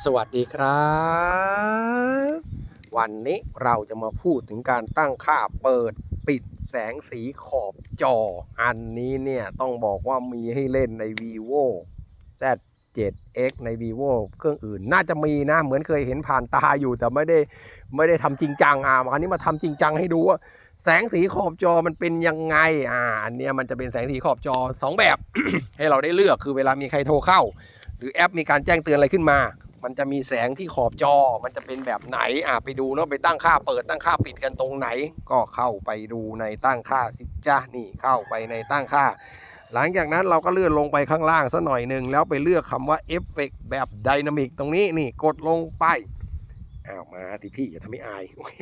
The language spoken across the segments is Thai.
สวัสดีครับ วันนี้เราจะมาพูดถึงการตั้งค่าเปิดปิดแสงสีขอบจอ อันนี้เนี่ยต้องบอกว่ามีให้เล่นใน vivo Z7X ใน vivo เครื่องอื่นน่าจะมีนะ เหมือนเคยเห็นผ่านตาอยู่แต่ไม่ได้ไม่ได้ทำจริงจังอะอันนี้มาทำจริงจังให้ดูว่าแสงสีขอบจอมันเป็นยังไงอ่าอันเนี้ยมันจะเป็นแสงสีขอบจอสองแบบ ให้เราได้เลือกคือเวลามีใครโทรเข้า หรือแอปมีการแจ้งเตือนอะไรขึ้นมา มันจะมีแสงที่ขอบจอ มันจะเป็นแบบไหน อะไปดูแล้วไปตั้งค่าเปิดตั้งค่าปิดกันตรงไหน ก็เข้าไปดูในตั้งค่าสิจ้านี่เข้าไปในตั้งค่า หลังจากนั้นเราก็เลื่อนลงไปข้างล่างสักหน่อยหนึ่งแล้วไปเลือกคำว่าเอฟเฟกแบบไดนามิกตรงนี้นี่กดลงไป อ้าวมาที่พี่อย่าทำให้อายโอเค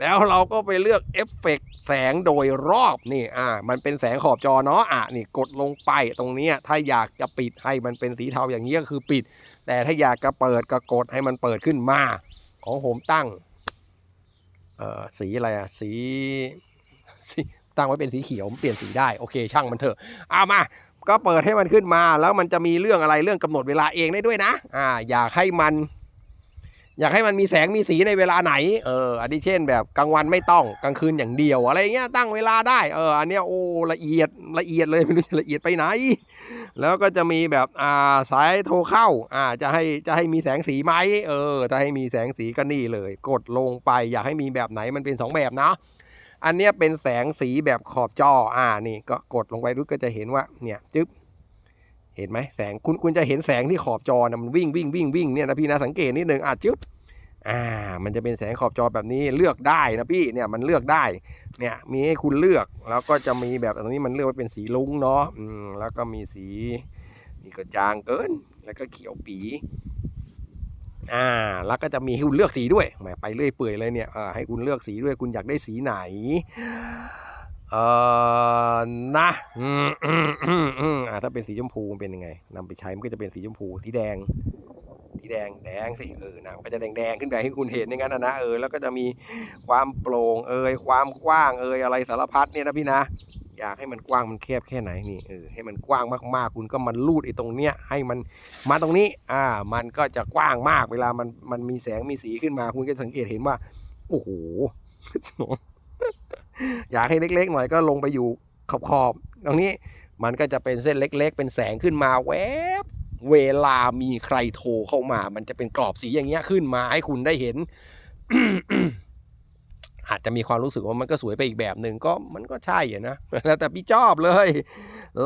แล้วเราก็ไปเลือกเอฟเฟกแสงโดยรอบนี่อ่า มันเป็นแสงขอบจอเนาะอะนี่กดลงไปตรงนี้ถ้าอยากจะปิดให้มันเป็นสีเทาอย่างนี้ก็คือปิด แต่ถ้าอยากจะเปิดก็กดให้มันเปิดขึ้นมา ของผมตั้งเอ่อสีอะไรอะสีสีตั้งไว้เป็นสีเขียวเปลี่ยนสีได้โอเค ช่างมันเถอะเอามาก็เปิดให้มันขึ้นมา แล้วมันจะมีเรื่องอะไรเรื่องกำหนดเวลาเองได้ด้วยนะอ่าอยากให้มัน อยากให้มันมีแสงมีสีในเวลาไหน เออ อันนี้เช่นแบบกลางวันไม่ต้องกลางคืนอย่างเดียว อะไรเงี้ยตั้งเวลาได้ เออ อันเนี้ยโอ้ละเอียดละเอียดเลยไม่รู้ละเอียดไปไหน แล้วก็จะมีแบบอ่าสายโทรเข้า อ่าจะให้จะให้มีแสงสีไหมเออถ้าให้มีแสงสีก็นี่เลย กดลงไป อยากให้มีแบบไหนมันเป็นสองแบบนะอันเนี้ยเป็นแสงสีแบบขอบจอ อ่านี่ก็กดลงไปดูก็จะเห็นว่าเนี่ยจึ๊บ เห็นไหมแสงคุณคุณจะเห็นแสงที่ขอบจอนะมันวิ่งวิ่งวิ่งวิ่งเนี่ยนะพี่นะสังเกตนิดนึงอะจึ๊บอ่า มันจะเป็นแสงขอบจอแบบนี้เลือกได้นะพี่เนี่ยมันเลือกได้ เนี่ยมีให้คุณเลือกแล้วก็จะมีแบบตรงนี้มันเลือกไว้เป็นสีลุ้งเนาะอืมแล้วก็มีสีนี่ก็จางเกิน แล้วก็เขียวปีอ่าแล้วก็จะมีให้คุณเลือกสีด้วยแหมไปเรื่อยเปื่อยเลยเนี่ยอ่าให้คุณเลือกสีด้วยคุณอยากได้สีไหน เออนะอ่าถ้าเป็นสีชมพูมันเป็นยังไงนำไปใช้มันก็จะเป็นสีชมพูสีแดงสีแดงแดงสิเออนะมันก็จะแดงแดงขึ้นไปให้คุณเห็นอย่างนั้นนะนะเออแล้วก็จะมีความโปร่งเอยความกว้างเอยอะไรสารพัดเนี่ยนะพี่นะอยากให้มันกว้างมันแคบแค่ไหนนี่เออให้มันกว้างมากๆ คุณก็มันลูดไอ้ตรงเนี้ยให้มันมาตรงนี้ อ่า มันก็จะกว้างมากเวลามันมันมีแสงมีสีขึ้นมา คุณก็สังเกตเห็นว่า โอ้โห อยากให้เล็กๆหน่อยก็ลงไปอยู่ขอบๆตรงนี้มันก็จะเป็นเส้นเล็ก ๆ เป็นแสงขึ้นมาแวบเวลามีใครโทรเข้ามา มันจะเป็นกรอบสีอย่างเงี้ยขึ้นมาให้คุณได้เห็น อาจจะมีความรู้สึกว่ามันก็สวยไปอีกแบบหนึ่งก็มันก็ใช่อะนะแล้วแต่พี่ชอบเลย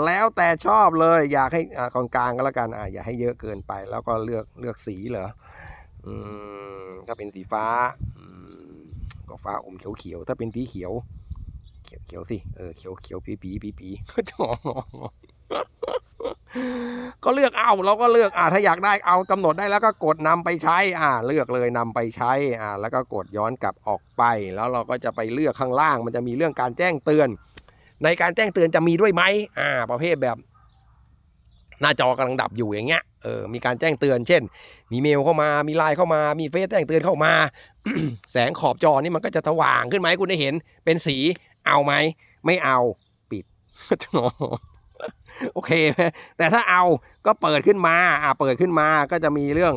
แล้วแต่ชอบเลย อยากให้อ่ากลางๆก็แล้วกันอ่าอย่าให้เยอะเกินไป แล้วก็เลือกเลือกสีเหรออืมถ้าเป็นสีฟ้าอืม ก็ฟ้าอมเขียวๆถ้าเป็นสีเขียว เขียวเขียวๆสิเออเขียวเขียวปีปีปีปีก็เลือกเอาเราก็เลือกอ่าถ้าอยากได้เอากำหนดได้แล้วก็กดนำไปใช้ อ่า เลือกเลยนำไปใช้ อ่า แล้วก็กดย้อนกลับออกไป แล้วเราก็จะไปเลือกข้างล่าง มันจะมีเรื่องการแจ้งเตือน ในการแจ้งเตือนจะมีด้วยไหมอ่า ประเภทแบบ หน้าจอกำลังดับอยู่อย่างเงี้ยเออมีการแจ้งเตือน เช่น มีเมลเข้ามามีไลน์เข้ามามีเฟซแจ้งเตือนเข้ามา แสงขอบจอนี่มันก็จะสว่างขึ้นไหมคุณได้เห็น เป็นสีเอาไหมไม่เอาปิดโอเคไหมแต่ถ้าเอาก็เปิดขึ้นมาอ่าเปิดขึ้นมาก็จะมีเรื่อง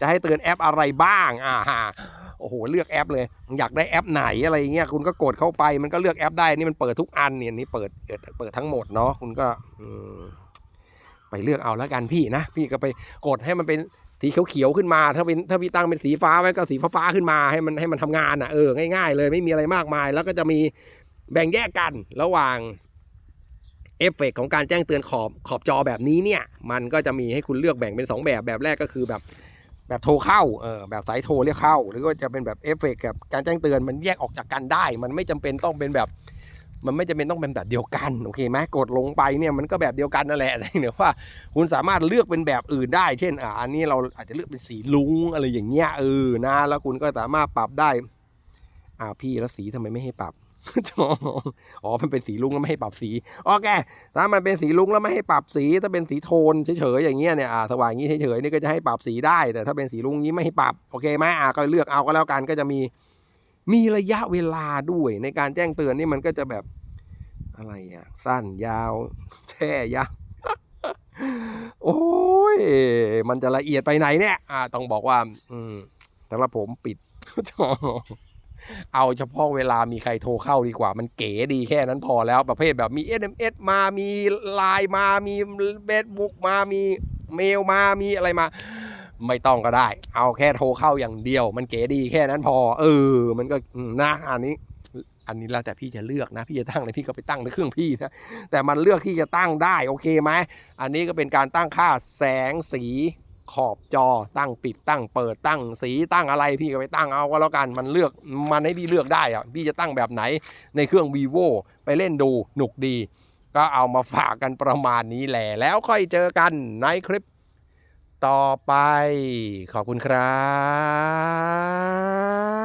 จะให้เตือนแอปอะไรบ้างอ่าฮะโอ้โหเลือกแอปเลยอยากได้แอปไหนอะไรเงี้ยคุณก็กดเข้าไปมันก็เลือกแอปได้นี่มันเปิดทุกอันเนี่ยนี่เปิดเปิดทั้งหมดเนาะคุณก็อืม เลือกเอาแล้วกันพี่นะ พี่ก็ไปกดให้มันเป็นสีเขียวๆขึ้นมา ถ้าเป็นถ้าพี่ตั้งเป็นสีฟ้าไว้ก็สีฟ้าๆขึ้นมาให้มันให้มันทำงานอะเออง่ายๆ เลยไม่มีอะไรมากมาย แล้วก็จะมีแบ่งแยกกันระหว่างเอฟเฟกต์ของการแจ้งเตือนขอบขอบจอแบบนี้เนี่ย มันก็จะมีให้คุณเลือกแบ่งเป็น 2 แบบแบบแรกก็คือแบบแบบโทรเข้าเออแบบสายโทรเรียกเข้า หรือว่าจะเป็นแบบเอฟเฟกต์กับการแจ้งเตือนมันแยกออกจากกันได้ มันไม่จำเป็นต้องเป็นแบบ มันไม่จำเป็นต้องเป็นแบบเดียวกันโอเคไหมกดลงไปเนี่ยมันก็แบบเดียวกันนั่นแหละแต่เดี๋ยวว่า คุณสามารถเลือกเป็นแบบอื่นได้ เช่นอ่าอันนี้เราอาจจะเลือกเป็นสีลุงอะไรอย่างเงี้ยเออนะ แล้วคุณก็สามารถปรับได้อ่าพี่แล้วสีทำไมไม่ให้ปรับอ๋อ มันเป็นสีลุงแล้วไม่ให้ปรับสี โอเค ถ้ามันเป็นสีลุงแล้วไม่ให้ปรับสี ถ้าเป็นสีโทนเฉยๆอย่างเงี้ยเนี่ย อ่า สว่างอย่างงี้เฉยๆนี่ก็จะให้ปรับสีได้ แต่ถ้าเป็นสีลุงงี้ไม่ให้ปรับ โอเคไหมอ่าก็เลือกเอาก็แล้วกัน ก็จะมี มีระยะเวลาด้วยในการแจ้งเตือนนี่มันก็จะแบบ อะไรอะ สั้นยาว แช่ยาวโอ้ย มันจะละเอียดไปไหนเนี่ย อ่า ต้องบอกว่า อืมสำหรับผมปิดจอเอาเฉพาะเวลามีใครโทรเข้าดีกว่า มันเก๋ดีแค่นั้นพอแล้วประเภทแบบมี SMS มามีไลน์มามีเฟซบุ๊กมามีเมลมามีอะไรมา ไม่ต้องก็ได้ เอาแค่โทรเข้าอย่างเดียว มันเก๋ดีแค่นั้นพอ เออ มันก็นะอันนี้ อันนี้แล้วแต่พี่จะเลือกนะ พี่จะตั้งอะไรพี่ก็ไปตั้งในเครื่องพี่นะ แต่มันเลือกที่จะตั้งได้โอเคไหม อันนี้ก็เป็นการตั้งค่าแสงสีขอบจอตั้งปิดตั้งเปิดตั้งสีตั้งอะไรพี่ก็ไปตั้งเอาก็แล้วกันมันเลือกมันให้พี่เลือกได้อะพี่จะตั้งแบบไหนในเครื่อง vivo ไปเล่นดูหนุกดี ก็เอามาฝากกันประมาณนี้แหละแล้วค่อยเจอกันในคลิปต่อไป ขอบคุณครับ